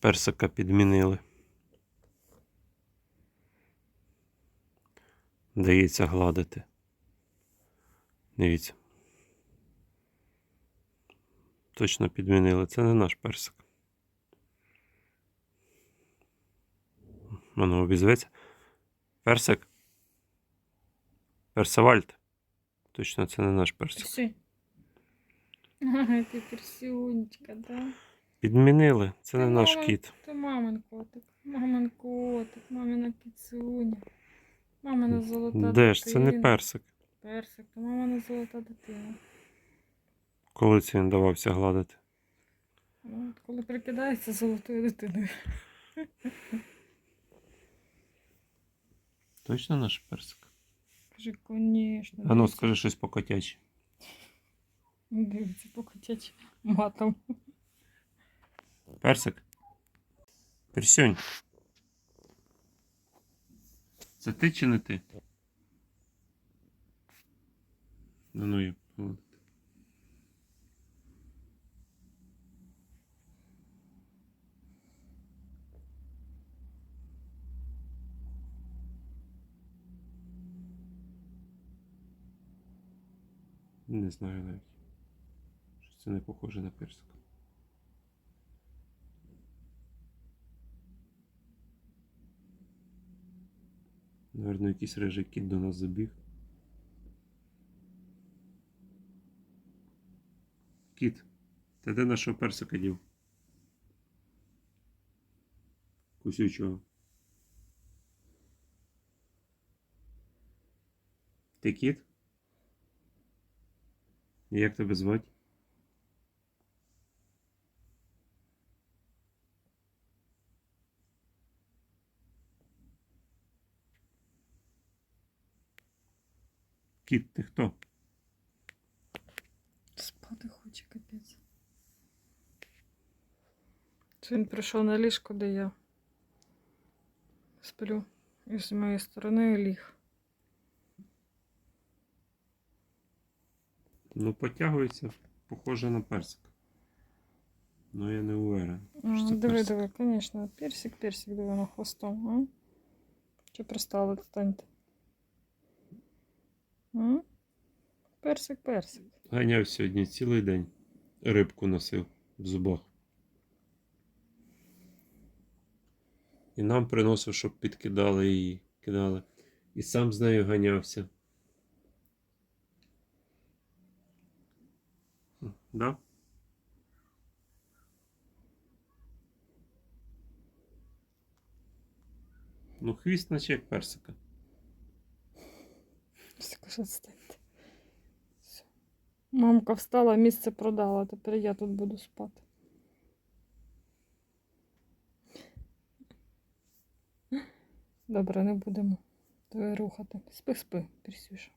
персика підмінили. Дається гладити. Дивіться. Точно підмінили. Це не наш персик. Воно обізветься. Персик. Персевальд. Точно це не наш персик. Перси. Ага, ти персюнечка, да? Підмінили. Це не наш кіт. Це мамин котик. Мамин котик, мамина кіцуня. Мамина золота Де ж? Це не персик. Персик, то мамина золота дитина. Коли це він давався гладити? Ну, От коли прикидається золотою дитиною. Точно наш персик? Каже, конечно. А ну скажи щось по котячі. Дивиться по котячі матом. Персик? Персюнь. Це ти чи не ти? Ну ну я. Не знаю навіть. Що це не похоже на персика. Наверно, якийсь рижий кіт до нас забіг. Кіт, ти де нашого персика дів? Кусючого. Ти кіт? Як тебе звати? Кіт, ти хто? Спати хоче капець. Це він прийшов на ліжко, де я сплю. І з моєї сторони ліг. Ну, потягується, похоже на персика. Ну, я не уверен. що це диви, персик. диви, звісно. Персик, персик, диви на хвостом. А? Чи пристали станьте? Персик, персик. Ганяв сьогодні цілий день. Рибку носив в зубах. І нам приносив, щоб підкидали її. Кидали. І сам з нею ганявся. Да? Ну, хвіст наче як персика. Скажи, станьте. Все. Мамка встала, місце продала. Тепер я тут буду спати. Добре, не будемо рухати. Спи, спи, Персюша.